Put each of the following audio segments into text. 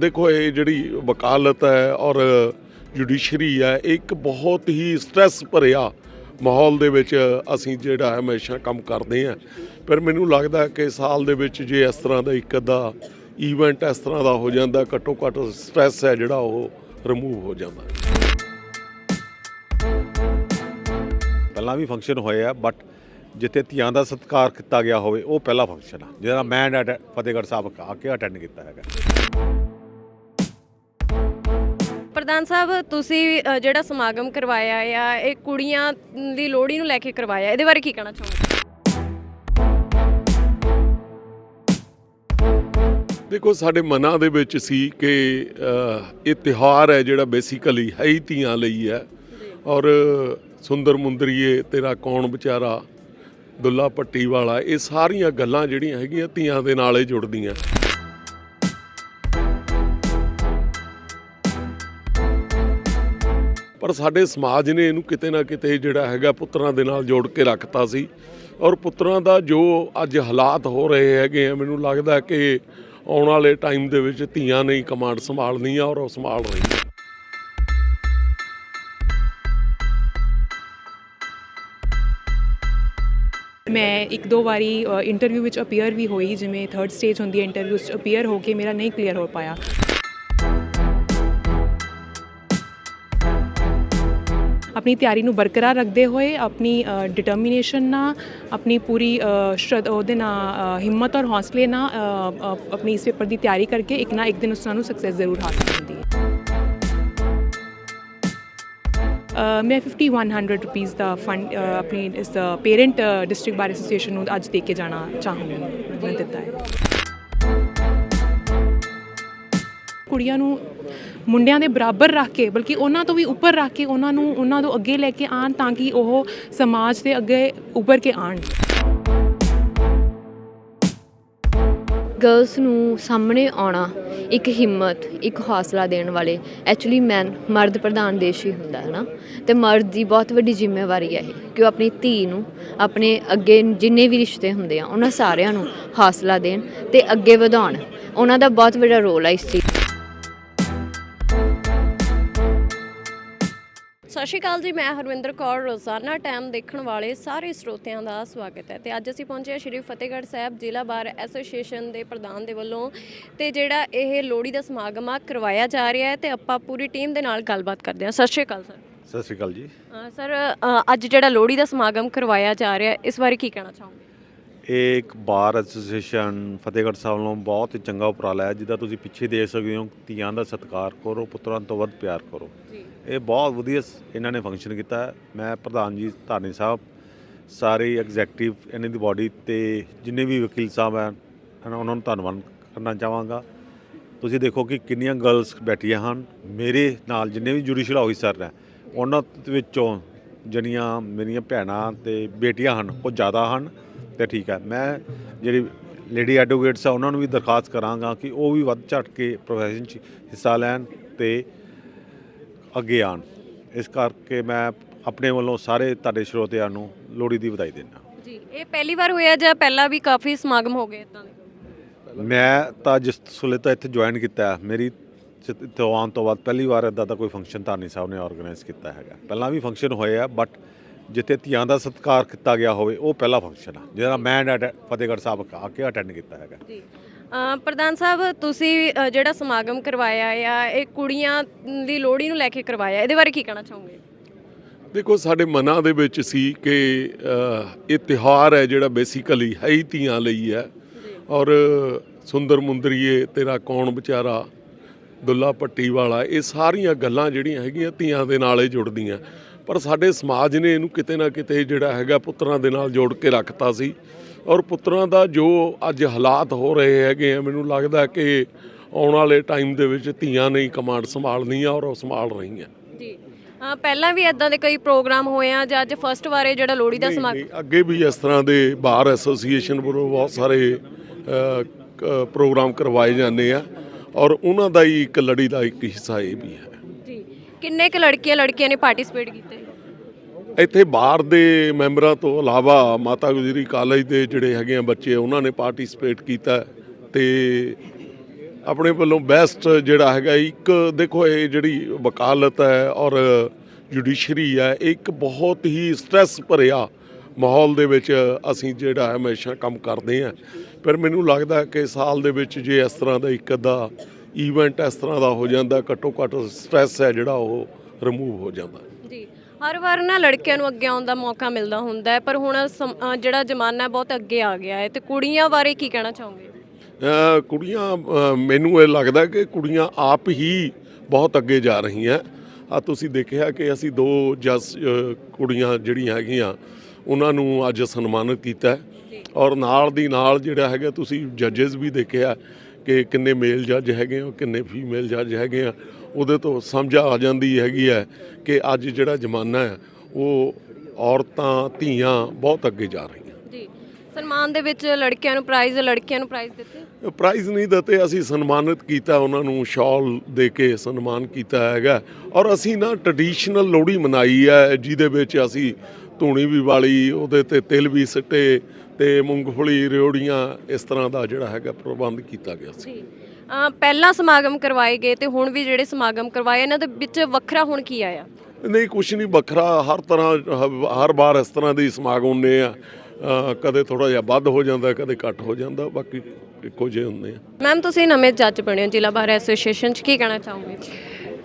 ਦੇਖੋ, ਇਹ ਜਿਹੜੀ ਵਕਾਲਤ ਹੈ ਔਰ ਜੁਡੀਸ਼ਰੀ ਹੈ, ਇਹ ਇੱਕ ਬਹੁਤ ਹੀ ਸਟ੍ਰੈਸ ਭਰਿਆ ਮਾਹੌਲ ਦੇ ਵਿੱਚ ਅਸੀਂ ਜਿਹੜਾ ਹਮੇਸ਼ਾ ਕੰਮ ਕਰਦੇ ਹਾਂ। ਪਰ ਮੈਨੂੰ ਲੱਗਦਾ ਕਿ ਸਾਲ ਦੇ ਵਿੱਚ ਜੇ ਇਸ ਤਰ੍ਹਾਂ ਦਾ ਇੱਕ ਅੱਧਾ ਈਵੈਂਟ ਇਸ ਤਰ੍ਹਾਂ ਦਾ ਹੋ ਜਾਂਦਾ ਘੱਟੋ ਘੱਟ ਸਟ੍ਰੈਸ ਹੈ ਜਿਹੜਾ ਉਹ ਰਿਮੂਵ ਹੋ ਜਾਂਦਾ। ਪਹਿਲਾਂ ਵੀ ਫੰਕਸ਼ਨ ਹੋਏ ਆ ਬਟ ਜਿੱਥੇ ਧੀਆਂ ਦਾ ਸਤਿਕਾਰ ਕੀਤਾ ਗਿਆ ਹੋਵੇ, ਉਹ ਪਹਿਲਾ ਫੰਕਸ਼ਨ ਆ, ਜਿਹੜਾ ਮੈਂ ਅਟੈ- ਫਤਿਹਗੜ੍ਹ ਸਾਹਿਬ ਆ ਕੇ ਅਟੈਂਡ ਕੀਤਾ ਹੈਗਾ। ਪ੍ਰਧਾਨ ਸਾਹਿਬ ਤੁਸੀਂ ਅ, ਜਿਹੜਾ ਸਮਾਗਮ ਕਰਵਾਇਆ ਆ ਇਹ ਕੁੜੀਆਂ ਦੀ ਲੋਹੜੀ ਨੂੰ ਲੈ ਕੇ ਕਰਵਾਇਆ ਇਹਦੇ ਬਾਰੇ ਕੀ ਕਹਿਣਾ ਚਾਹੋਗੇ? ਦੇਖੋ ਸਾਡੇ ਮਨਾਂ ਦੇ ਵਿੱਚ ਸੀ ਕਿ ਇਹ ਤਿਉਹਾਰ ਹੈ ਜਿਹੜਾ ਬੇਸਿਕਲੀ ਹੈ ਹੀ ਧੀਆਂ ਲਈ ਹੈ। ਔਰ ਸੁੰਦਰ ਮੁੰਦਰੀਏ ਤੇਰਾ ਕੌਣ ਵਿਚਾਰਾ? ਦੁੱਲਾ ਪੱਟੀ ਵਾਲਾ ਇਹ ਸਾਰੀਆਂ ਗੱਲਾਂ ਜਿਹੜੀਆਂ ਹੈਗੀਆਂ ਧੀਆਂ ਦੇ ਨਾਲ ਹੀ ਜੁੜਦੀਆਂ। ਪਰ ਸਾਡੇ ਸਮਾਜ ਨੇ ਇਹਨੂੰ ਕਿਤੇ ਨਾ ਕਿਤੇ ਜਿਹੜਾ ਹੈਗਾ ਪੁੱਤਰਾਂ ਦੇ ਨਾਲ ਜੋੜ ਕੇ ਰੱਖਤਾ ਸੀ। ਔਰ ਪੁੱਤਰਾਂ ਦਾ ਜੋ ਅੱਜ ਹਾਲਾਤ ਹੋ ਰਹੇ ਹੈਗੇ ਆ, ਮੈਨੂੰ ਲੱਗਦਾ ਕਿ ਆਉਣ ਵਾਲੇ ਟਾਈਮ ਦੇ ਵਿੱਚ ਧੀਆਂ ਨੇ ਹੀ ਕਮਾਂਡ ਸੰਭਾਲਣੀ ਆ ਔਰ ਉਹ ਸੰਭਾਲ ਰਹੀਆਂ ਮੈਂ ਇੱਕ ਦੋ ਵਾਰੀ ਇੰਟਰਵਿਊ ਵਿੱਚ ਅਪੀਅਰ ਵੀ ਹੋਈ, ਜਿਵੇਂ ਥਰਡ ਸਟੇਜ ਹੁੰਦੀ ਹੈ ਇੰਟਰਵਿਊ 'ਚ ਅਪੀਅਰ ਹੋ ਕੇ ਮੇਰਾ ਨਹੀਂ ਕਲੀਅਰ ਹੋ ਪਾਇਆ। ਆਪਣੀ ਤਿਆਰੀ ਨੂੰ ਬਰਕਰਾਰ ਰੱਖਦੇ ਹੋਏ ਆਪਣੀ ਡਿਟਰਮੀਨੇਸ਼ਨ ਨਾਲ ਆਪਣੀ ਪੂਰੀ ਅ, ਸ਼ਰਧ ਉਹਦੇ ਨਾਲ ਹਿੰਮਤ ਔਰ ਹੌਸਲੇ ਨਾਲ ਅ, ਆਪਣੀ ਇਸ ਪੇਪਰ ਦੀ ਤਿਆਰੀ ਕਰਕੇ ਇੱਕ ਨਾ ਇੱਕ ਦਿਨ ਉਸ ਨੂੰ ਸਕਸੈਸ ਜ਼ਰੂਰ ਹਾਸਲ ਹੁੰਦੀ ਹੈ। ਅ, ਮੈਂ 5100 ਰੁਪੀਸ ਦਾ ਫੰਡ ਆਪਣੀ ਇਸ ਪੇਰੈਂਟ ਡਿਸਟ੍ਰਿਕਟ ਬਾਰ ਐਸੋਸੀਏਸ਼ਨ ਨੂੰ ਅੱਜ ਦੇ ਕੇ ਜਾਣਾ ਚਾਹੂੰਗੀ। ਦਿੱਤਾ ਹੈ। ਕੁੜੀਆਂ ਨੂੰ ਮੁੰਡਿਆਂ ਦੇ ਬਰਾਬਰ ਰੱਖ ਕੇ, ਬਲਕਿ ਉਹਨਾਂ ਤੋਂ ਵੀ ਉੱਪਰ ਰੱਖ ਕੇ ਉਹਨਾਂ ਨੂੰ, ਉਹਨਾਂ ਤੋਂ ਅੱਗੇ ਲੈ ਕੇ ਆਣ ਤਾਂ ਕਿ ਉਹ ਸਮਾਜ ਦੇ ਅੱਗੇ ਉੱਭਰ ਕੇ ਆਣ ਗਰਲਸ ਨੂੰ ਸਾਹਮਣੇ ਆਉਣਾ ਇੱਕ ਹਿੰਮਤ, ਇੱਕ ਹੌਸਲਾ ਦੇਣ ਵਾਲੇ। ਐਕਚੁਅਲੀ ਮੈਨ ਮਰਦ ਪ੍ਰਧਾਨ ਦੇਸ਼ ਹੀ ਹੁੰਦਾ ਹੈ ਨਾ ਤੇ ਮਰਦ ਦੀ ਬਹੁਤ ਵੱਡੀ ਜ਼ਿੰਮੇਵਾਰੀ ਹੈ ਇਹ, ਕਿ ਉਹ ਆਪਣੀ ਧੀ ਨੂੰ, ਆਪਣੇ ਅੱਗੇ ਜਿੰਨੇ ਵੀ ਰਿਸ਼ਤੇ ਹੁੰਦੇ ਆ, ਉਹਨਾਂ ਸਾਰਿਆਂ ਨੂੰ ਹੌਸਲਾ ਦੇਣ ਤੇ ਅੱਗੇ ਵਧਾਉਣ। ਉਹਨਾਂ ਦਾ ਬਹੁਤ ਵੱਡਾ ਰੋਲ ਹੈ ਇਸ ਚੀਜ਼ ਸਤਿ ਸ਼੍ਰੀ ਅਕਾਲ ਜੀ ਮੈਂ ਹਰਵਿੰਦਰ ਕੌਰ। ਰੋਜ਼ਾਨਾ ਟਾਈਮ ਦੇਖਣ ਵਾਲੇ ਸਾਰੇ ਸਰੋਤਿਆਂ ਦਾ ਸਵਾਗਤ ਹੈ ਤੇ ਅੱਜ ਅਸੀਂ ਪਹੁੰਚੇ ਹਾਂ ਸ਼੍ਰੀ ਫਤਿਹਗੜ੍ਹ ਸਾਹਿਬ ਜ਼ਿਲ੍ਹਾ ਬਾਰ ਐਸੋਸੀਏਸ਼ਨ ਦੇ ਪ੍ਰਧਾਨ ਦੇ ਵੱਲੋਂ ਤੇ ਜਿਹੜਾ ਇਹ ਲੋਹੜੀ ਦਾ ਸਮਾਗਮ ਆ ਕਰਵਾਇਆ ਜਾ ਰਿਹਾ ਹੈ ਤੇ ਆਪਾਂ ਪੂਰੀ ਟੀਮ ਦੇ ਨਾਲ ਗੱਲਬਾਤ ਕਰਦੇ ਹਾਂ। ਸਤਿ ਸ਼੍ਰੀ ਅਕਾਲ ਸਰ। ਸਤਿ ਸ਼੍ਰੀ ਅਕਾਲ ਜੀ। ਸਰ ਅੱਜ ਜਿਹੜਾ ਲੋਹੜੀ ਦਾ ਸਮਾਗਮ ਕਰਵਾਇਆ ਜਾ ਰਿਹਾ ਹੈ ਇਸ ਬਾਰੇ ਕੀ ਕਹਿਣਾ ਚਾਹੋਗੇ? ਇਹ ਇੱਕ ਬਾਰ ਐਸੋਸੀਏਸ਼ਨ ਫਤਿਹਗੜ੍ਹ ਸਾਹਿਬ ਵੱਲੋਂ ਬਹੁਤ ਹੀ ਚੰਗਾ ਉਪਰਾਲਾ ਹੈ ਜਿਹਦਾ ਤੁਸੀਂ ਪਿੱਛੇ ਦੇਖ ਸਕਦੇ ਹੋ ਧੀਆਂ ਦਾ ਸਤਿਕਾਰ ਕਰੋ ਪੁੱਤਰਾਂ ਤੋਂ ਵੱਧ ਪਿਆਰ ਕਰੋ। ਜੀ। ਇਹ ਬਹੁਤ ਵਧੀਆ ਇਹਨਾਂ ਨੇ ਫੰਕਸ਼ਨ ਕੀਤਾ ਹੈ। ਮੈਂ ਪ੍ਰਧਾਨ ਜੀ ਧਾਰਨੀ ਸਾਹਿਬ ਸਾਰੇ ਐਗਜ਼ੈਕਟਿਵ ਇਹਨਾਂ ਦੀ ਬਾਡੀ ਤੇ ਜਿੰਨੇ ਵੀ ਵਕੀਲ ਸਾਹਿਬ ਹਨ ਹਨ, ਉਹਨਾਂ ਨੂੰ ਧੰਨਵਾਦ ਕਰਨਾ ਚਾਹਾਂਗਾ। ਤੁਸੀਂ ਦੇਖੋ ਕਿ ਕਿੰਨੀਆਂ ਗਰਲਸ ਬੈਠੀਆਂ ਹਨ। ਮੇਰੇ ਨਾਲ ਜਿੰਨੇ ਵੀ ਜੁਡੀਸ਼ੀਅਲ ਆਫੀਸਰ ਨੇ ਉਹਨਾਂ ਵਿੱਚੋਂ ਜਿਹੜੀਆਂ ਮੇਰੀਆਂ ਭੈਣਾਂ ਤੇ ਬੇਟੀਆਂ ਹਨ ਉਹ ਜ਼ਿਆਦਾ ਹਨ। ਤੇ ਠੀਕ ਹੈ। ਮੈਂ ਜਿਹੜੀ ਲੇਡੀ ਐਡਵੋਕੇਟਸ ਆ ਉਹਨਾਂ ਨੂੰ ਵੀ ਦਰਖਾਸਤ ਕਰਾਂਗਾ ਕਿ ਉਹ ਵੀ ਵੱਧ ਝਟ ਕੇ ਪ੍ਰੋਫੈਸ਼ਨ 'ਚ ਹਿੱਸਾ ਲੈਣ ਤੇ ਅੱਗੇ ਆਣ ਇਸ ਕਰਕੇ ਮੈਂ ਆਪਣੇ ਵੱਲੋਂ ਸਾਰੇ ਤੁਹਾਡੇ ਸਰੋਤਿਆਂ ਨੂੰ ਲੋਹੜੀ ਦੀ ਵਧਾਈ ਦਿੰਦਾ। ਜੀ ਇਹ ਪਹਿਲੀ ਵਾਰ ਹੋਇਆ ਜਾਂ ਪਹਿਲਾਂ ਵੀ ਕਾਫੀ ਸਮਾਗਮ ਹੋ ਗਏ ਇਦਾਂ ਦੇ? ਮੈਂ ਤਾਂ ਜਿਸ ਸੁਲੇ ਤੋਂ ਇੱਥੇ ਜੁਆਇਨ ਕੀਤਾ ਮੇਰੀ ਇੱਥੇ ਆਉਣ ਤੋਂ ਬਾਅਦ ਪਹਿਲੀ ਵਾਰ ਇਦਾਂ ਦਾ ਕੋਈ ਫੰਕਸ਼ਨ ਧਾਰਨੀ ਸਾਹਿਬ ਨੇ ਆਰਗੇਨਾਈਜ਼ ਕੀਤਾ ਹੈਗਾ। ਪਹਿਲਾਂ ਵੀ ਫੰਕਸ਼ਨ ਹੋਏ ਆ ਬਟ ਜਿੱਥੇ ਧੀਆਂ ਦਾ ਸਤਿਕਾਰ ਕੀਤਾ ਗਿਆ ਹੋਵੇ ਉਹ ਪਹਿਲਾ ਫੰਕਸ਼ਨ ਆ ਜਿਹੜਾ ਮੈਂ ਫਤਿਹਗੜ੍ਹ ਸਾਹਿਬ ਆ ਕੇ ਅਟੈਂਡ ਕੀਤਾ ਹੈਗਾ। ਜੀ। ਅ, ਪ੍ਰਧਾਨ ਸਾਹਿਬ ਤੁਸੀਂ ਅ, ਜਿਹੜਾ ਸਮਾਗਮ ਕਰਵਾਇਆ ਆ ਇਹ ਕੁੜੀਆਂ ਦੀ ਲੋਹੜੀ ਨੂੰ ਲੈ ਕੇ ਕਰਵਾਇਆ ਇਹਦੇ ਬਾਰੇ ਕੀ ਕਹਿਣਾ ਚਾਹੋਗੇ? ਦੇਖੋ ਸਾਡੇ ਮਨਾਂ ਦੇ ਵਿੱਚ ਸੀ ਕਿ ਅ, ਇਹ ਤਿਉਹਾਰ ਹੈ ਜਿਹੜਾ ਬੇਸਿਕਲੀ ਹੈ ਹੀ ਧੀਆਂ ਲਈ ਹੈ। ਔਰ ਸੁੰਦਰ ਮੁੰਦਰੀਏ ਤੇਰਾ ਕੌਣ ਵਿਚਾਰਾ? ਦੁੱਲਾ ਪੱਟੀ ਵਾਲਾ ਇਹ ਸਾਰੀਆਂ ਗੱਲਾਂ ਜਿਹੜੀਆਂ ਹੈਗੀਆਂ ਧੀਆਂ ਦੇ ਨਾਲ ਹੀ ਜੁੜਦੀਆਂ। ਪਰ ਸਾਡੇ ਸਮਾਜ ਨੇ ਇਹਨੂੰ ਕਿਤੇ ਨਾ ਕਿਤੇ ਜਿਹੜਾ ਹੈਗਾ ਪੁੱਤਰਾਂ ਦੇ ਨਾਲ ਜੋੜ ਕੇ ਰੱਖਤਾ ਸੀ। ਔਰ ਪੁੱਤਰਾਂ ਦਾ ਜੋ ਅੱਜ ਹਾਲਾਤ ਹੋ ਰਹੇ ਹੈਗੇ ਆ ਮੈਨੂੰ ਲੱਗਦਾ ਕਿ ਆਉਣ ਵਾਲੇ ਟਾਈਮ ਦੇ ਵਿੱਚ ਧੀਆਂ ਨੇ ਹੀ ਕਮਾਂਡ ਸੰਭਾਲਣੀ ਆ ਔਰ ਉਹ ਸੰਭਾਲ ਰਹੀਆਂ। ਜੀ। ਅ, ਪਹਿਲਾਂ ਵੀ ਇਦਾਂ ਦੇ ਕਈ ਪ੍ਰੋਗਰਾਮ ਹੋਏ ਆ ਜਾਂ ਅੱਜ ਫਸਟ ਵਾਰ ਜਿਹੜਾ ਲੋਹੜੀ ਦਾ ਸਮਾਗਮ ਅੱਗੇ ਵੀ ਇਸ ਤਰ੍ਹਾਂ ਦੇ ਬਾਰ ਐਸੋਸੀਏਸ਼ਨ ਵੱਲੋਂ ਬਹੁਤ ਸਾਰੇ ਪ੍ਰੋਗਰਾਮ ਕਰਵਾਏ ਜਾਂਦੇ ਆ। ਔਰ ਉਹਨਾਂ ਦਾ ਹੀ ਇੱਕ ਲੜੀ ਦਾ ਇੱਕ ਹਿੱਸਾ ਇਹ ਵੀ ਹੈ। ਕਿੰਨੇ ਕੁ ਲੜਕੀਆਂ ਲੜਕੀਆਂ ਨੇ ਪਾਰਟਿਸਿਪੇਟ ਕੀਤੇ? ਇੱਥੇ ਬਾਹਰ ਦੇ ਮੈਂਬਰਾਂ ਤੋਂ ਇਲਾਵਾ ਮਾਤਾ ਗੁਜਰੀ ਕਾਲਜ ਦੇ ਜਿਹੜੇ ਹੈਗੇ ਆ ਬੱਚੇ, ਉਹਨਾਂ ਨੇ ਪਾਰਟਿਸਿਪੇਟ ਕੀਤਾ ਤੇ ਆਪਣੇ ਵੱਲੋਂ ਬੈਸਟ ਜਿਹੜਾ ਹੈਗਾ ਇੱਕ, ਦੇਖੋ ਇਹ ਜਿਹੜੀ ਵਕਾਲਤ ਹੈ ਔਰ ਜੁਡੀਸ਼ਰੀ ਹੈ, ਇਹ ਇੱਕ ਬਹੁਤ ਹੀ ਸਟ੍ਰੈਸ ਭਰਿਆ ਮਾਹੌਲ ਦੇ ਵਿੱਚ ਅਸੀਂ ਜਿਹੜਾ ਹਮੇਸ਼ਾ ਕੰਮ ਕਰਦੇ ਹਾਂ। ਪਰ ਮੈਨੂੰ ਲੱਗਦਾ ਕਿ ਸਾਲ ਦੇ ਵਿੱਚ ਜੇ ਇਸ ਤਰ੍ਹਾਂ ਦਾ ਇੱਕ ਅੱਧਾ ਈਵੈਂਟ ਇਸ ਤਰ੍ਹਾਂ ਦਾ ਹੋ ਜਾਂਦਾ ਘੱਟੋ ਘੱਟ ਸਟ੍ਰੈਸ ਹੈ ਜਿਹੜਾ ਉਹ ਰਿਮੂਵ ਹੋ ਜਾਂਦਾ। ਜੀ ਹਰ ਵਾਰ ਨਾ ਲੜਕਿਆਂ ਨੂੰ ਅੱਗੇ ਆਉਣ ਦਾ ਮੌਕਾ ਮਿਲਦਾ ਹੁੰਦਾ ਹੈ ਪਰ ਹੁਣ ਸਮ- ਅ, ਜਿਹੜਾ ਜ਼ਮਾਨਾ ਬਹੁਤ ਅੱਗੇ ਆ ਗਿਆ ਹੈ ਤੇ ਕੁੜੀਆਂ ਬਾਰੇ ਕੀ ਕਹਿਣਾ ਚਾਹੋਗੇ? ਅ, ਕੁੜੀਆਂ ਅ, ਮੈਨੂੰ ਇਹ ਲੱਗਦਾ ਕਿ ਕੁੜੀਆਂ ਆਪ ਹੀ ਬਹੁਤ ਅੱਗੇ ਜਾ ਰਹੀਆਂ। ਆ ਤੁਸੀਂ ਦੇਖਿਆ ਕਿ ਅਸੀਂ ਦੋ ਜਸ ਅ, ਕੁੜੀਆਂ ਜਿਹੜੀਆਂ ਹੈਗੀਆਂ ਉਹਨਾਂ ਨੂੰ ਅੱਜ ਸਨਮਾਨਿਤ ਕੀਤਾ ਹੈ। ਔਰ ਨਾਲ ਦੀ ਨਾਲ ਜਿਹੜਾ ਹੈਗਾ ਤੁਸੀਂ ਜੱਜਸ ਵੀ ਦੇਖਿਆ ਕਿ ਕਿੰਨੇ ਮੇਲ ਜੱਜ ਹੈਗੇ ਆ ਕਿੰਨੇ ਫੀਮੇਲ ਜੱਜ ਹੈਗੇ ਆ ਉਹਦੇ ਤੋਂ ਸਮਝ ਆ ਜਾਂਦੀ ਹੈਗੀ ਹੈ ਕਿ ਅੱਜ ਜਿਹੜਾ ਜ਼ਮਾਨਾ ਹੈ ਉਹ ਔਰਤਾਂ ਧੀਆਂ ਬਹੁਤ ਅੱਗੇ ਜਾ ਰਹੀਆਂ। ਜੀ ਸਨਮਾਨ ਦੇ ਵਿੱਚ ਲੜਕਿਆਂ ਨੂੰ ਪ੍ਰਾਈਜ਼ ਲੜਕੀਆਂ ਨੂੰ ਪ੍ਰਾਈਜ਼ ਦਿੱਤੇ? ਪ੍ਰਾਈਜ਼ ਨਹੀਂ ਦਿੱਤੇ ਅਸੀਂ ਸਨਮਾਨਿਤ ਕੀਤਾ ਉਹਨਾਂ ਨੂੰ ਸ਼ਾਲ ਦੇ ਕੇ ਸਨਮਾਨ ਕੀਤਾ ਹੈਗਾ। ਔਰ ਅਸੀਂ ਨਾ ਟ੍ਰੈਡੀਸ਼ਨਲ ਲੋਹੜੀ ਮਨਾਈ ਹੈ ਜਿਹਦੇ ਵਿੱਚ ਅਸੀਂ ਧੂਣੀ ਵੀ ਵਾਲੀ ਉਹਦੇ ਤੇ ਤਿਲ ਵੀ ਸਿੱਟੇ ਤੇ ਮੂੰਗਫਲੀ ਰਿਓੜੀਆਂ ਇਸ ਤਰ੍ਹਾਂ ਦਾ ਜਿਹੜਾ ਹੈਗਾ ਪ੍ਰਬੰਧ ਕੀਤਾ ਗਿਆ ਸੀ। ਪਹਿਲਾਂ ਸਮਾਗਮ ਕਰਵਾਏ ਗਏ ਤੇ ਹੁਣ ਵੀ ਜਿਹੜੇ ਸਮਾਗਮ ਕਰਵਾਏ ਇਹਨਾਂ ਦੇ ਵਿੱਚ ਵੱਖਰਾ ਹੁਣ ਕੀ ਆਇਆ? ਨਹੀਂ ਕੁਛ ਨਹੀਂ ਵੱਖਰਾ ਹਰ ਤਰ੍ਹਾਂ ਹਰ ਵਾਰ ਇਸ ਤਰ੍ਹਾਂ ਦੀ ਸਮਾਗਮ ਹੁੰਦੇ ਆ। ਕਦੇ ਥੋੜਾ ਜਿਹਾ ਵੱਧ ਹੋ ਜਾਂਦਾ ਕਦੇ ਘੱਟ ਹੋ ਜਾਂਦਾ ਬਾਕੀ ਇੱਕੋ ਜਿਹੇ ਹੁੰਦੇ ਆ। ਮੈਮ ਤੁਸੀਂ ਨਵੇਂ ਜੱਜ ਬਣੇ ਹੋ ਜ਼ਿਲ੍ਹਾ ਬਾਰ ਐਸੋਸੀਏਸ਼ਨ ਚ ਕੀ ਕਹਿਣਾ ਚਾਹੋਗੇ?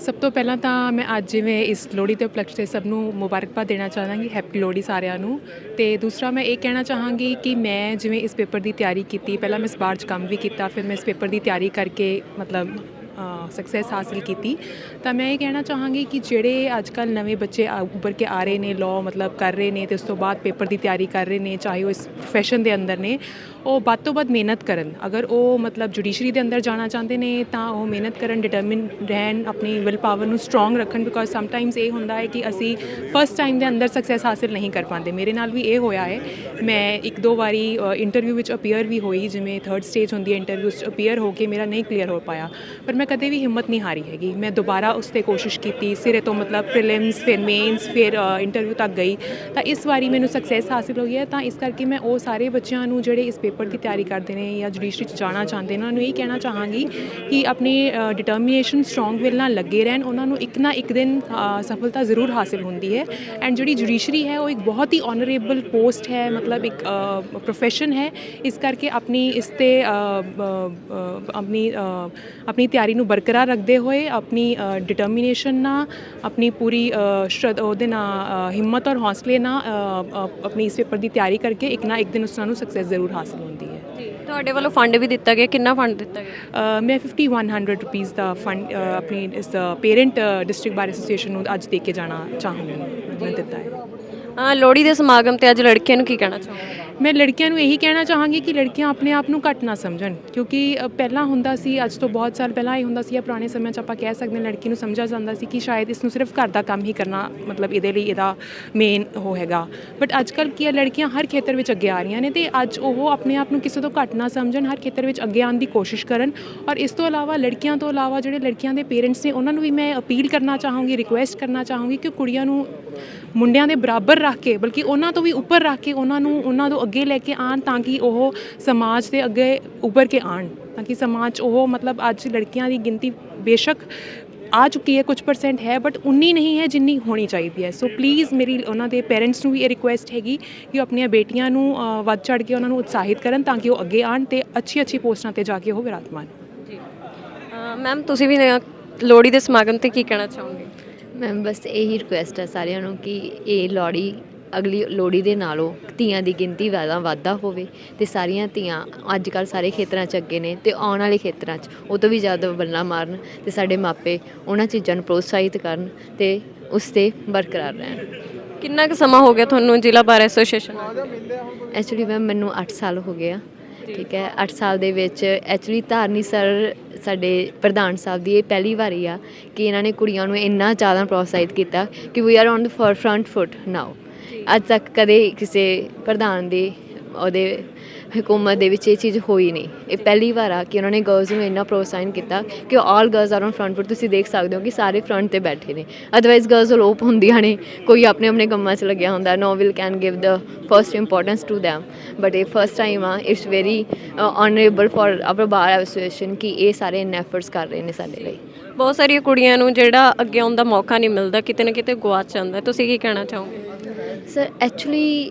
ਸਭ ਤੋਂ ਪਹਿਲਾਂ ਤਾਂ ਮੈਂ ਅੱਜ ਜਿਵੇਂ ਇਸ ਲੋਹੜੀ ਦੇ ਉਪਲਕਸ਼ ਤੇ ਸਭ ਨੂੰ ਮੁਬਾਰਕਬਾਦ ਦੇਣਾ ਚਾਹਾਂਗੀ ਹੈਪੀ ਲੋਹੜੀ ਸਾਰਿਆਂ ਨੂੰ। ਤੇ ਦੂਸਰਾ ਮੈਂ ਇਹ ਕਹਿਣਾ ਚਾਹਾਂਗੀ ਕਿ ਮੈਂ ਜਿਵੇਂ ਇਸ ਪੇਪਰ ਦੀ ਤਿਆਰੀ ਕੀਤੀ, ਪਹਿਲਾਂ ਮੈਂ ਇਸ ਬਾਰ 'ਚ ਕੰਮ ਵੀ ਕੀਤਾ, ਫਿਰ ਮੈਂ ਇਸ ਪੇਪਰ ਦੀ ਤਿਆਰੀ ਕਰਕੇ ਮਤਲਬ ਸਕਸੈਸ ਹਾਸਲ ਕੀਤੀ। ਤਾਂ ਮੈਂ ਇਹ ਕਹਿਣਾ ਚਾਹਾਂਗੀ ਕਿ ਜਿਹੜੇ ਅੱਜ ਕੱਲ ਨਵੇਂ ਬੱਚੇ ਆ- ਕੇ ਆ ਰਹੇ ਨੇ ਲਾਅ ਮਤਲਬ ਕਰ ਰਹੇ ਨੇ ਤੇ ਉਸ ਤੋਂ ਬਾਅਦ ਪੇਪਰ ਦੀ ਤਿਆਰੀ ਕਰ ਰਹੇ ਨੇ, ਚਾਹੇ ਉਹ ਇਸ ਪ੍ਰੋਫੈਸ਼ਨ ਦੇ ਅੰਦਰ ਨੇ, ਉਹ ਵੱਧ ਤੋਂ ਵੱਧ ਮਿਹਨਤ ਕਰਨ। ਅਗਰ ਉਹ ਮਤਲਬ ਜੁਡੀਸ਼ਰੀ ਦੇ ਅੰਦਰ ਜਾਣਾ ਚਾਹੁੰਦੇ ਨੇ, ਤਾਂ ਉਹ ਮਿਹਨਤ ਕਰਨ ਡਿਟਰਮਿਨ ਰਹਿਣ, ਆਪਣੀ ਵਿਲ ਪਾਵਰ ਨੂੰ ਸਟਰੋਂਗ ਰੱਖਣ ਬਿਕੋਜ਼ ਸਮਟਾਈਮਸ ਇਹ ਹੁੰਦਾ ਹੈ ਕਿ ਅਸੀਂ ਫਸਟ ਟਾਈਮ ਦੇ ਅੰਦਰ ਸਕਸੈਸ ਹਾਸਲ ਨਹੀਂ ਕਰ ਪਾਉਂਦੇ। ਮੇਰੇ ਨਾਲ ਵੀ ਇਹ ਹੋਇਆ ਹੈ। ਮੈਂ ਇੱਕ ਦੋ ਵਾਰੀ ਇੰਟਰਵਿਊ ਵਿੱਚ ਅਪੀਅਰ ਵੀ ਹੋਈ, ਜਿਵੇਂ ਥਰਡ ਸਟੇਜ ਹੁੰਦੀ ਹੈ ਇੰਟਰਵਿਊ 'ਚ ਅਪੀਅਰ ਹੋ ਕੇ ਮੇਰਾ ਨਹੀਂ ਕਲੀਅਰ ਹੋ ਪਾਇਆ। ਪਰ ਮੈਂ ਕਦੇ ਵੀ ਹਿੰਮਤ ਨਹੀਂ ਹਾਰੀ ਹੈਗੀ। ਮੈਂ ਦੁਬਾਰਾ ਉਸ ਤੇ ਕੋਸ਼ਿਸ਼ ਕੀਤੀ, ਸਿਰੇ ਤੋਂ ਮਤਲਬ ਪ੍ਰੀਲਿਮਸ ਫਿਰ ਮੇਨਸ ਫਿਰ ਇੰਟਰਵਿਊ ਤੱਕ ਗਈ। ਤਾਂ ਇਸ ਵਾਰੀ ਮੈਨੂੰ ਸਕਸੈਸ ਹਾਸਿਲ ਹੋਈ ਹੈ। ਤਾਂ ਇਸ ਕਰਕੇ ਮੈਂ ਉਹ ਸਾਰੇ ਬੱਚਿਆਂ ਨੂੰ ਜਿਹੜੇ ਇਸ ਪੇਪਰ ਦੀ ਤਿਆਰੀ ਕਰਦੇ ਨੇ ਜਾਂ ਜੁਡੀਸ਼ਰੀ 'ਚ ਜਾਣਾ ਚਾਹੁੰਦੇ ਨੇ, ਉਹਨਾਂ ਨੂੰ ਇਹ ਕਹਿਣਾ ਚਾਹਾਂਗੀ ਕਿ ਆਪਣੀ ਡਿਟਰਮੀਨੇਸ਼ਨ ਸਟਰੋਂਗ ਵਿਲ ਨਾਲ ਲੱਗੇ ਰਹਿਣ। ਉਹਨਾਂ ਨੂੰ ਇੱਕ ਨਾ ਇੱਕ ਦਿਨ ਸਫਲਤਾ ਜ਼ਰੂਰ ਹਾਸਿਲ ਹੁੰਦੀ ਹੈ। ਐਂਡ ਜਿਹੜੀ ਜੁਡੀਸ਼ਰੀ ਹੈ, ਉਹ ਇੱਕ ਬਹੁਤ ਹੀ ਆਨਰੇਬਲ ਪੋਸਟ ਹੈ, ਮਤਲਬ ਇੱਕ ਪ੍ਰੋਫੈਸ਼ਨ ਹੈ। ਇਸ ਕਰਕੇ ਆਪਣੀ ਇਸ ਤੇ ਆਪਣੀ ਆਪਣੀ ਤਿਆਰੀ ਨੂੰ ਬਰਕਰਾਰ ਰੱਖਦੇ ਹੋਏ ਆਪਣੀ ਡਿਟਰਮੀਨੇਸ਼ਨ ਨਾਲ ਆਪਣੀ ਪੂਰੀ ਉਹਦੇ ਨਾਲ ਹਿੰਮਤ ਔਰ ਹੌਸਲੇ ਨਾਲ ਆਪਣੀ ਇਸ ਪੇਪਰ ਦੀ ਤਿਆਰੀ ਕਰਕੇ ਇੱਕ ਨਾ ਇੱਕ ਦਿਨ ਉਸ ਨੂੰ ਸਕਸੈਸ ਜ਼ਰੂਰ ਹਾਸਿਲ ਹੁੰਦੀ ਹੈ। ਜੀ ਤੁਹਾਡੇ ਵੱਲੋਂ ਫੰਡ ਵੀ ਦਿੱਤਾ ਗਿਆ ਕਿੰਨਾ ਫੰਡ ਦਿੱਤਾ ਗਿਆ? ਮੈਂ 5100 ਰੁਪੀਸ ਦਾ ਫੰਡ ਆਪਣੀ ਇਸ ਪੇਰੈਂਟ ਡਿਸਟ੍ਰਿਕਟ ਬਾਰ ਐਸੋਸੀਏਸ਼ਨ ਨੂੰ ਅੱਜ ਦੇ ਕੇ ਜਾਣਾ ਚਾਹੂੰਗੀ ਮੈਂ ਦਿੱਤਾ ਹੈ। ਅ, ਲੋਹੜੀ ਦੇ ਸਮਾਗਮ ਤੇ ਅੱਜ ਲੜਕੀਆਂ ਨੂੰ ਕੀ ਕਹਿਣਾ ਚਾਹੋਗੇ? ਮੈਂ ਲੜਕੀਆਂ ਨੂੰ ਇਹੀ ਕਹਿਣਾ ਚਾਹਾਂਗੀ ਕਿ ਲੜਕੀਆਂ ਆਪਣੇ ਆਪ ਨੂੰ ਘੱਟ ਨਾ ਸਮਝਣ, ਕਿਉਂਕਿ ਪਹਿਲਾਂ ਹੁੰਦਾ ਸੀ, ਅੱਜ ਤੋਂ ਬਹੁਤ ਸਾਲ ਪਹਿਲਾਂ ਇਹ ਹੁੰਦਾ ਸੀ ਜਾਂ ਪੁਰਾਣੇ ਸਮੇਂ 'ਚ ਆਪਾਂ ਕਹਿ ਸਕਦੇ ਹਾਂ, ਲੜਕੀ ਨੂੰ ਸਮਝਿਆ ਜਾਂਦਾ ਸੀ ਕਿ ਸ਼ਾਇਦ ਇਸ ਨੂੰ ਸਿਰਫ ਘਰ ਦਾ ਕੰਮ ਹੀ ਕਰਨਾ, ਮਤਲਬ ਇਹਦੇ ਲਈ ਇਹਦਾ ਮੇਨ ਉਹ ਹੈਗਾ। ਬਟ ਅੱਜ ਕੱਲ੍ਹ ਕੀ ਹੈ ਲੜਕੀਆਂ ਹਰ ਖੇਤਰ ਵਿੱਚ ਅੱਗੇ ਆ ਰਹੀਆਂ ਨੇ ਤੇ ਅੱਜ ਉਹ ਆਪਣੇ ਆਪ ਨੂੰ ਕਿਸੇ ਤੋਂ ਘੱਟ ਨਾ ਸਮਝਣ, ਹਰ ਖੇਤਰ ਵਿੱਚ ਅੱਗੇ ਆਉਣ ਦੀ ਕੋਸ਼ਿਸ਼ ਕਰਨ। ਔਰ ਇਸ ਤੋਂ ਇਲਾਵਾ ਲੜਕੀਆਂ ਤੋਂ ਇਲਾਵਾ ਜਿਹੜੇ ਲੜਕੀਆਂ ਦੇ ਪੇਰੈਂਟਸ ਨੇ, ਉਹਨਾਂ ਨੂੰ ਵੀ ਮੈਂ ਅਪੀਲ ਕਰਨਾ ਚਾਹਾਂਗੀ ਰਿਕੁਐਸਟ ਕਰਨਾ ਚਾਹਾਂਗੀ ਕਿ ਕੁੜੀਆਂ ਨੂੰ ਮੁੰਡਿਆਂ ਦੇ ਬਰਾਬਰ ਰੱਖ ਕੇ, ਬਲਕਿ ਉਹਨਾਂ ਤੋਂ ਵੀ ਉੱਪਰ ਰੱਖ ਕੇ ਉਹਨਾਂ ਨੂੰ, ਉਹਨਾਂ ਤੋਂ ਅੱਗੇ ਲੈ ਕੇ ਆਣ ਤਾਂ ਕਿ ਉਹ ਸਮਾਜ ਦੇ ਅੱਗੇ ਉੱਭਰ ਕੇ ਆਣ ਤਾਂ ਕਿ ਸਮਾਜ ਉਹ ਮਤਲਬ ਅੱਜ ਲੜਕੀਆਂ ਦੀ ਗਿਣਤੀ ਬੇਸ਼ੱਕ ਆ ਚੁੱਕੀ ਹੈ, ਕੁਝ ਪਰਸੈਂਟ ਹੈ ਬਟ ਉਨੀ ਨਹੀਂ ਹੈ ਜਿੰਨੀ ਹੋਣੀ ਚਾਹੀਦੀ ਹੈ। ਸੋ ਪਲੀਜ਼ ਮੇਰੀ ਉਹਨਾਂ ਦੇ ਪੇਰੈਂਟਸ ਨੂੰ ਵੀ ਇਹ ਰਿਕੁਐਸਟ ਹੈਗੀ ਕਿ ਉਹ ਆਪਣੀਆਂ ਬੇਟੀਆਂ ਨੂੰ ਵੱਧ ਚੜ ਕੇ ਉਹਨਾਂ ਨੂੰ ਉਤਸ਼ਾਹਿਤ ਕਰਨ ਤਾਂ ਕਿ ਉਹ ਅੱਗੇ ਆਣ ਤੇ ਅੱਛੀ ਅੱਛੀ ਪੋਸਟਾਂ ਤੇ ਜਾ ਕੇ ਉਹ ਵਿਰਾਜਮਾਨ ਜੀ। ਮੈਮ ਤੁਸੀਂ ਵੀ ਲੋਹੜੀ ਦੇ ਸਮਾਗਮ ਤੇ ਕੀ ਕਹਿਣਾ ਚਾਹੋਗੇ? ਮੈਮ ਬਸ ਇਹੀ ਰਿਕੁਐਸਟ ਹੈ ਸਾਰਿਆਂ ਨੂੰ ਕਿ ਇਹ ਲੋਹੜੀ ਅਗਲੀ ਲੋਹੜੀ ਦੇ ਨਾਲੋਂ ਧੀਆਂ ਦੀ ਗਿਣਤੀ ਜ਼ਿਆਦਾ ਵਾਧਾ ਹੋਵੇ ਤੇ ਸਾਰੀਆਂ ਧੀਆਂ ਅੱਜ ਕੱਲ ਸਾਰੇ ਖੇਤਰਾਂ 'ਚ ਅੱਗੇ ਨੇ ਤੇ ਆਉਣ ਵਾਲੇ ਖੇਤਰਾਂ 'ਚ ਉਹ ਤੋਂ ਵੀ ਜ਼ਿਆਦਾ ਬੱਲਾ ਮਾਰਨ ਤੇ ਸਾਡੇ ਮਾਪੇ ਉਹਨਾਂ ਚੀਜ਼ਾਂ ਨੂੰ ਪ੍ਰੋਤਸਾਹਿਤ ਕਰਨ ਤੇ ਉਸ ਤੇ ਬਰਕਰਾਰ ਰਹਿਣ ਕਿੰਨਾ ਕੁ ਸਮਾਂ ਹੋ ਗਿਆ ਤੁਹਾਨੂੰ ਜ਼ਿਲ੍ਹਾ ਬਾਰ ਐਸੋਸੀਏਸ਼ਨ? ਐਕਚੁਅਲੀ ਮੈਮ ਮੈਨੂੰ 8 ਸਾਲ ਹੋ ਗਏ ਆ ਠੀਕ ਹੈ 8 ਸਾਲ ਦੇ ਵਿੱਚ ਐਕਚੁਅਲੀ ਧਾਰਨੀ ਸਰ ਸਾਡੇ ਪ੍ਰਧਾਨ ਸਾਹਿਬ ਦੀ ਇਹ ਪਹਿਲੀ ਵਾਰੀ ਆ ਕਿ ਇਹਨਾਂ ਨੇ ਕੁੜੀਆਂ ਨੂੰ ਇੰਨਾ ਜ਼ਿਆਦਾ ਪ੍ਰੋਤਸਾਹਿਤ ਕੀਤਾ ਕਿ we are on the front foot now ਅੱਜ ਤੱਕ ਕਦੇ ਕਿਸੇ ਪ੍ਰਧਾਨ ਦੇ ਉਹਦੇ ਹਕੂਮਤ ਦੇ ਵਿੱਚ ਇਹ ਚੀਜ਼ ਹੋਈ ਨਹੀਂ। ਇਹ ਪਹਿਲੀ ਵਾਰ ਆ ਕਿ ਉਹਨਾਂ ਨੇ ਗਰਲਸ ਨੂੰ ਇੰਨਾ ਪ੍ਰੋਤਸਾਹਨ ਕੀਤਾ ਕਿ all girls are on front foot ਤੁਸੀਂ ਦੇਖ ਸਕਦੇ ਹੋ ਕਿ ਸਾਰੇ ਫਰੰਟ ਤੇ ਬੈਠੇ ਨੇ। ਅਦਰਵਾਈਜ਼ ਗਰਲਸ ਲੋਪ ਹੁੰਦੀਆਂ ਨੇ। ਕੋਈ ਆਪਣੇ ਆਪਣੇ ਕੰਮਾਂ 'ਚ ਲੱਗਿਆ ਹੁੰਦਾ। No will can give the first importance to them but ਇਹ ਫਰਸਟ ਟਾਈਮ ਆ। It's very honourable for our bar association ਕਿ ਇਹ ਸਾਰੇ ਇੰਨੇ ਐਫਰਟਸ ਕਰ ਰਹੇ ਨੇ ਸਾਡੇ ਲਈ। ਬਹੁਤ ਸਾਰੀਆਂ ਕੁੜੀਆਂ ਨੂੰ ਜਿਹੜਾ ਅੱਗੇ ਆਉਣ ਦਾ ਮੌਕਾ ਨਹੀਂ ਮਿਲਦਾ, ਕਿਤੇ ਨਾ ਕਿਤੇ ਗਵਾਚ ਜਾਂਦਾ। ਤੁਸੀਂ ਕੀ ਕਹਿਣਾ ਚਾਹੋਗੇ? ਸਰ ਐਕਚੁਅਲੀ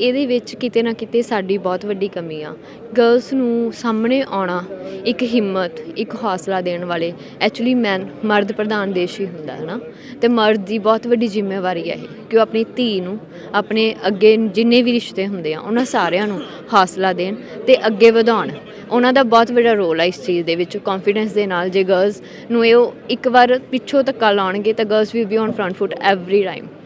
ਇਹਦੇ ਵਿੱਚ ਕਿਤੇ ਨਾ ਕਿਤੇ ਸਾਡੀ ਬਹੁਤ ਵੱਡੀ ਕਮੀ ਆ। ਗਰਲਸ ਨੂੰ ਸਾਹਮਣੇ ਆਉਣਾ ਇੱਕ ਹਿੰਮਤ, ਇੱਕ ਹੌਸਲਾ ਦੇਣ ਵਾਲੇ ਐਕਚੁਅਲੀ ਮੈਨ ਮਰਦ ਪ੍ਰਧਾਨ ਦੇਸ਼ ਹੀ ਹੁੰਦਾ ਹੈ ਨਾ ਤੇ ਮਰਦ ਦੀ ਬਹੁਤ ਵੱਡੀ ਜ਼ਿੰਮੇਵਾਰੀ ਹੈ ਇਹ, ਕਿ ਉਹ ਆਪਣੀ ਧੀ ਨੂੰ, ਆਪਣੇ ਅੱਗੇ ਜਿੰਨੇ ਵੀ ਰਿਸ਼ਤੇ ਹੁੰਦੇ ਆ, ਉਹਨਾਂ ਸਾਰਿਆਂ ਨੂੰ ਹੌਸਲਾ ਦੇਣ ਤੇ ਅੱਗੇ ਵਧਾਉਣ। ਉਹਨਾਂ ਦਾ ਬਹੁਤ ਵੱਡਾ ਰੋਲ ਹੈ ਇਸ ਚੀਜ਼ ਦੇ ਵਿੱਚ ਕੌਨਫੀਡੈਂਸ ਦੇ ਨਾਲ। ਜੇ ਗਰਲਸ ਨੂੰ ਇਹ ਉਹ ਇੱਕ ਵਾਰ ਪਿੱਛੋਂ ਧੱਕਾ ਲਾਉਣਗੇ ਤਾਂ girls we be on front foot every time